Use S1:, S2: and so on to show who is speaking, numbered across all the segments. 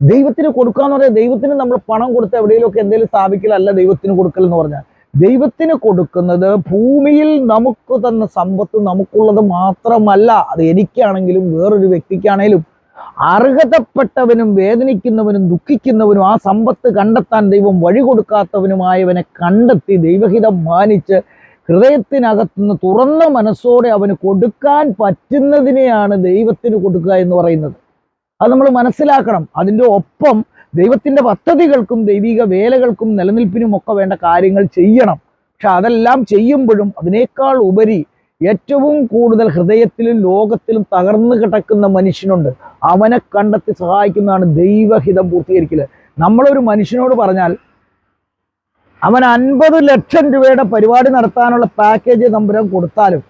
S1: ദൈവത്തിന് കൊടുക്കാന്ന് പറഞ്ഞാൽ ദൈവത്തിന് നമ്മൾ പണം കൊടുത്ത് എവിടെയെങ്കിലുമൊക്കെ എന്തെങ്കിലും സ്ഥാപിക്കലല്ല ദൈവത്തിന് കൊടുക്കൽ എന്ന് പറഞ്ഞാൽ ദൈവത്തിന് കൊടുക്കുന്നത് ഭൂമിയിൽ നമുക്ക് തന്ന സമ്പത്ത് നമുക്കുള്ളത് മാത്രമല്ല. അത് എനിക്കാണെങ്കിലും വേറൊരു വ്യക്തിക്കാണേലും അർഹതപ്പെട്ടവനും വേദനിക്കുന്നവനും ദുഃഖിക്കുന്നവനും ആ സമ്പത്ത് കണ്ടെത്താൻ ദൈവം വഴി കൊടുക്കാത്തവനുമായവനെ കണ്ടെത്തി ദൈവഹിതം മാനിച്ച് ഹൃദയത്തിനകത്തുനിന്ന് തുറന്ന മനസ്സോടെ അവന് കൊടുക്കാൻ പറ്റുന്നതിനെയാണ് ദൈവത്തിന് കൊടുക്കുക എന്ന് പറയുന്നത്. അത് നമ്മൾ മനസ്സിലാക്കണം. അതിന്റെ ഒപ്പം ദൈവത്തിന്റെ പദ്ധതികൾക്കും ദൈവിക വേലകൾക്കും നിലനിൽപ്പിനും ഒക്കെ വേണ്ട കാര്യങ്ങൾ ചെയ്യണം. പക്ഷെ അതെല്ലാം ചെയ്യുമ്പോഴും അതിനേക്കാൾ ഉപരി ഏറ്റവും കൂടുതൽ ഹൃദയത്തിലും ലോകത്തിലും തകർന്നു കിടക്കുന്ന മനുഷ്യനുണ്ട്. അവനെ കണ്ടെത്തി സഹായിക്കുന്നതാണ് ദൈവഹിതം പൂർത്തീകരിക്കൽ നമ്മളൊരു മനുഷ്യനോട് പറഞ്ഞാൽ അവൻ അൻപത് ലക്ഷം രൂപയുടെ പരിപാടി നടത്താനുള്ള പാക്കേജ് നമ്പരം കൊടുത്താലും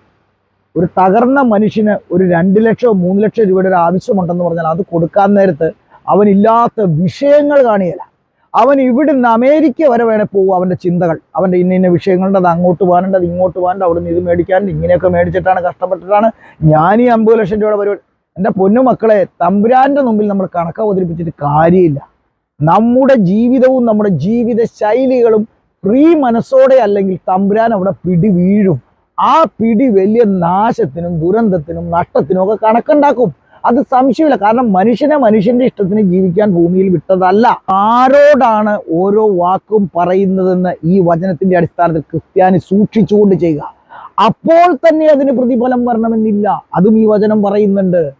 S1: ഒരു തകർന്ന മനുഷ്യന് ഒരു രണ്ട് ലക്ഷമോ മൂന്ന് ലക്ഷം രൂപയുടെ ഒരു ആവശ്യമുണ്ടെന്ന് പറഞ്ഞാൽ അത് കൊടുക്കാൻ നേരത്ത് അവനില്ലാത്ത വിഷയങ്ങൾ കാണിയല്ല. അവൻ ഇവിടുന്ന് അമേരിക്ക വരെ വേണേൽ പോകും അവന്റെ ചിന്തകൾ. അവന്റെ ഇന്ന ഇന്ന വിഷയങ്ങളുടെ അത് അങ്ങോട്ട് പോകാനുണ്ട് അത് ഇങ്ങോട്ട് പോകാനുണ്ട് അവിടുന്ന് ഇത് മേടിക്കാനുണ്ട് ഇങ്ങനെയൊക്കെ മേടിച്ചിട്ടാണ് കഷ്ടപ്പെട്ടിട്ടാണ് ഞാൻ ഈ അമ്പത് ലക്ഷം രൂപയുടെ പരിപാടി എന്റെ പൊന്നു മക്കളെ തമ്പുരാന്റെ മുമ്പിൽ നമ്മൾ കണക്ക് അവതരിപ്പിച്ചിട്ട് കാര്യമില്ല. നമ്മുടെ ജീവിതവും നമ്മുടെ ജീവിത ശൈലികളും ഫ്രീ മനസ്സോടെ അല്ലെങ്കിൽ തമ്പുരാൻ അവിടെ പിടി വീഴും ആ പിടി വലിയ നാശത്തിനും ദുരന്തത്തിനും നഷ്ടത്തിനും ഒക്കെ കണക്കുണ്ടാക്കും. അത് സംശയമില്ല. കാരണം മനുഷ്യനെ മനുഷ്യന്റെ ഇഷ്ടത്തിന് ജീവിക്കാൻ ഭൂമിയിൽ വിട്ടതല്ല. ആരോടാണ് ഓരോ വാക്കും പറയുന്നതെന്ന് ഈ വചനത്തിന്റെ അടിസ്ഥാനത്തിൽ ക്രിസ്ത്യാനി സൂക്ഷിച്ചുകൊണ്ട് ചെയ്യുക. അപ്പോൾ തന്നെ അതിന് പ്രതിഫലം വരണമെന്നില്ല. അതും ഈ വചനം പറയുന്നുണ്ട്.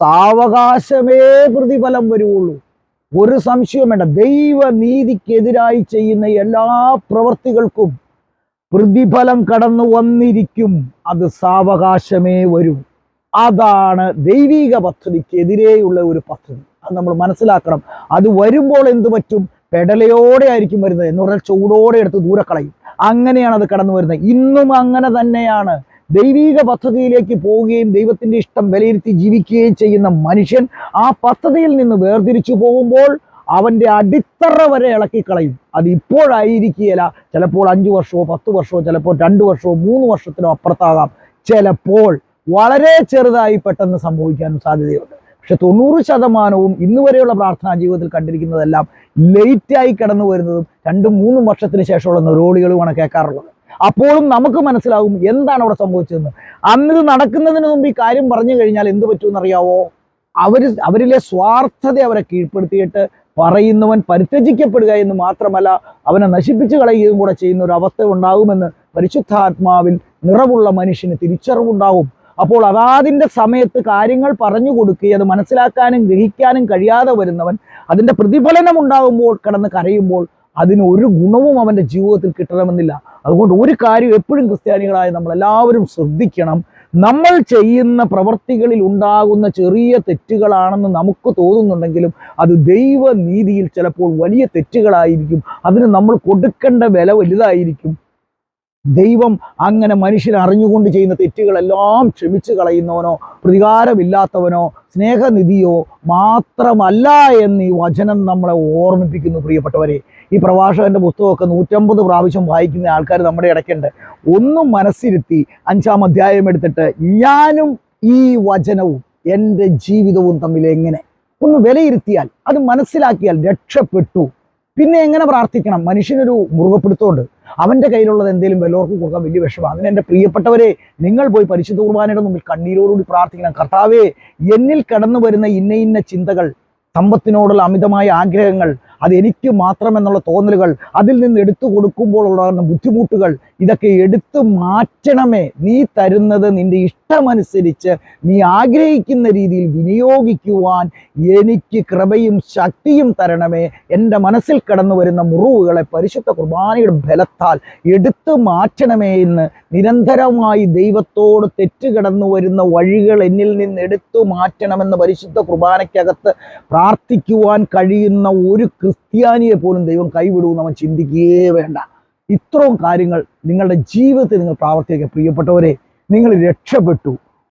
S1: സാവകാശമേ പ്രതിഫലം വരുവുള്ളൂ. ഒരു സംശയം വേണ്ട. ദൈവനീതിക്കെതിരായി ചെയ്യുന്ന എല്ലാ പ്രവൃത്തികൾക്കും പ്രതിഫലം കടന്നു വന്നിരിക്കും. അത് സാവകാശമേ വരൂ. അതാണ് ദൈവിക പദ്ധതിക്കെതിരെയുള്ള ഒരു പദ്ധതി. അത് നമ്മൾ മനസ്സിലാക്കണം. അത് വരുമ്പോൾ എന്ത് പറ്റും? പെടലയോടെ ആയിരിക്കും വരുന്നത്. എന്ന് പറഞ്ഞാൽ ചൂടോടെ എടുത്ത് ദൂരെ കളയും. അങ്ങനെയാണ് അത് കടന്നു വരുന്നത്. ഇന്നും അങ്ങനെ തന്നെയാണ്. ദൈവീക പദ്ധതിയിലേക്ക് പോവുകയും ദൈവത്തിന്റെ ഇഷ്ടം വിലയിരുത്തി ജീവിക്കുകയും ചെയ്യുന്ന മനുഷ്യൻ ആ പദ്ധതിയിൽ നിന്ന് വേർതിരിച്ചു പോകുമ്പോൾ അവന്റെ അടിത്തറ വരെ ഇളക്കിക്കളയും. അത് ഇപ്പോഴായിരിക്കുകയില്ല. ചിലപ്പോൾ അഞ്ചു വർഷമോ പത്ത് വർഷമോ ചിലപ്പോൾ രണ്ട് വർഷമോ മൂന്ന് വർഷത്തിനോ അപ്പുറത്താകാം. ചിലപ്പോൾ വളരെ ചെറുതായി പെട്ടെന്ന് സംഭവിക്കാനും സാധ്യതയുണ്ട്. പക്ഷെ തൊണ്ണൂറ് ശതമാനവും ഇന്ന് വരെയുള്ള പ്രാർത്ഥനാ ജീവിതത്തിൽ കണ്ടിരിക്കുന്നതെല്ലാം ലേറ്റായി കടന്നു വരുന്നതും രണ്ടും മൂന്നും വർഷത്തിന് ശേഷമുള്ള നെറോളികളുമാണ് കേൾക്കാറുള്ളത്. അപ്പോഴും നമുക്ക് മനസ്സിലാകും എന്താണ് അവിടെ സംഭവിച്ചതെന്ന്. അന്ന് ഇത് നടക്കുന്നതിന് മുമ്പ് ഈ കാര്യം പറഞ്ഞു കഴിഞ്ഞാൽ എന്ത് പറ്റുമെന്നറിയാവോ? അവർ അവരിലെ സ്വാർത്ഥത അവരെ കീഴ്പ്പെടുത്തിയിട്ട് പറയുന്നവൻ പരിത്യജിക്കപ്പെടുക എന്ന് മാത്രമല്ല അവനെ നശിപ്പിച്ചു കളയുകയും കൂടെ ചെയ്യുന്ന ഒരു അവസ്ഥ ഉണ്ടാകുമെന്ന് പരിശുദ്ധാത്മാവിൽ നിറവുള്ള മനുഷ്യന് തിരിച്ചറിവുണ്ടാകും. അപ്പോൾ അതാതിന്റെ സമയത്ത് കാര്യങ്ങൾ പറഞ്ഞു കൊടുക്കുകയും അത് മനസ്സിലാക്കാനും ഗ്രഹിക്കാനും കഴിയാതെ വരുന്നവൻ അതിന്റെ പ്രതിഫലനം ഉണ്ടാകുമ്പോൾ കിടന്ന് കരയുമ്പോൾ അതിന് ഒരു ഗുണവും അവന്റെ ജീവിതത്തിൽ കിട്ടണമെന്നില്ല. അതുകൊണ്ട് ഒരു കാര്യം എപ്പോഴും ക്രിസ്ത്യാനികളായ നമ്മൾ എല്ലാവരും ശ്രദ്ധിക്കണം. നമ്മൾ ചെയ്യുന്ന പ്രവർത്തികളിൽ ഉണ്ടാകുന്ന ചെറിയ തെറ്റുകളാണെന്ന് നമുക്ക് തോന്നുന്നുണ്ടെങ്കിലും അത് ദൈവനീതിയിൽ ചിലപ്പോൾ വലിയ തെറ്റുകളായിരിക്കും. അതിന് നമ്മൾ കൊടുക്കേണ്ട വില വലുതായിരിക്കും. ദൈവം അങ്ങനെ മനുഷ്യൻ അറിഞ്ഞുകൊണ്ട് ചെയ്യുന്ന തെറ്റുകളെല്ലാം ക്ഷമിച്ചു കളയുന്നവനോ പ്രതികാരമില്ലാത്തവനോ സ്നേഹനിധിയോ മാത്രമല്ല എന്ന് ഈ വചനം നമ്മളെ ഓർമ്മിപ്പിക്കുന്നു പ്രിയപ്പെട്ടവരെ. ഈ പ്രഭാഷകന്റെ പുസ്തകമൊക്കെ നൂറ്റമ്പത് പ്രാവശ്യം വായിക്കുന്ന ആൾക്കാർ നമ്മുടെ ഇടയ്ക്കുണ്ട്. ഒന്നും മനസ്സിരുത്തി അഞ്ചാം അധ്യായം എടുത്തിട്ട് ഞാനും ഈ വചനവും എന്റെ ജീവിതവും തമ്മിൽ എങ്ങനെ? ഒന്ന് വിലയിരുത്തിയാൽ അത് മനസ്സിലാക്കിയാൽ രക്ഷപ്പെട്ടു. പിന്നെ എങ്ങനെ പ്രാർത്ഥിക്കണം? മനുഷ്യനൊരു മുറുകപ്പെടുത്തമുണ്ട്. അവന്റെ കയ്യിലുള്ളത് എന്തെങ്കിലും വല്ലവർക്കും കൊടുക്കാൻ വലിയ വിഷമമാണ്. അതിന് എന്റെ പ്രിയപ്പെട്ടവരെ നിങ്ങൾ പോയി പരിശുദ്ധ കുർബാനയുടെ മുമ്പിൽ കണ്ണീരോടുകൂടി പ്രാർത്ഥിക്കണം. കർത്താവേ എന്നിൽ കടന്നു വരുന്ന ഇന്ന ഇന്ന ചിന്തകൾ സമ്പത്തിനോടുള്ള അമിതമായ ആഗ്രഹങ്ങൾ അത് എനിക്ക് മാത്രമെന്നുള്ള തോന്നലുകൾ അതിൽ നിന്ന് എടുത്തു കൊടുക്കുമ്പോൾ ഉണ്ടാകുന്ന ബുദ്ധിമുട്ടുകൾ ഇതൊക്കെ എടുത്തു മാറ്റണമേ. നീ തരുന്നത് നിന്റെ ഇഷ്ടമനുസരിച്ച് നീ ആഗ്രഹിക്കുന്ന രീതിയിൽ വിനിയോഗിക്കുവാൻ എനിക്ക് കൃപയും ശക്തിയും തരണമേ. എന്റെ മനസ്സിൽ കടന്നു വരുന്ന മുറിവുകളെ പരിശുദ്ധ കുർബാനയുടെ ബലത്താൽ എടുത്തു മാറ്റണമേ എന്ന് നിരന്തരമായി ദൈവത്തോട് തെറ്റുകിടന്നു വരുന്ന വഴികൾ എന്നിൽ നിന്ന് എടുത്തു മാറ്റണമെന്ന് പരിശുദ്ധ കുർബാനയ്ക്കകത്ത് പ്രാർത്ഥിക്കുവാൻ കഴിയുന്ന ഒരു ക്രിസ്ത്യാനിയെ പോലും ദൈവം കൈവിടുമെന്ന് അവൻ ചിന്തിക്കുകയേ വേണ്ട. ഇത്രയും കാര്യങ്ങൾ നിങ്ങളുടെ ജീവിതത്തിൽ നിങ്ങൾ പ്രാവർത്തിക്കുക പ്രിയപ്പെട്ടവരെ നിങ്ങൾ രക്ഷപ്പെട്ടു.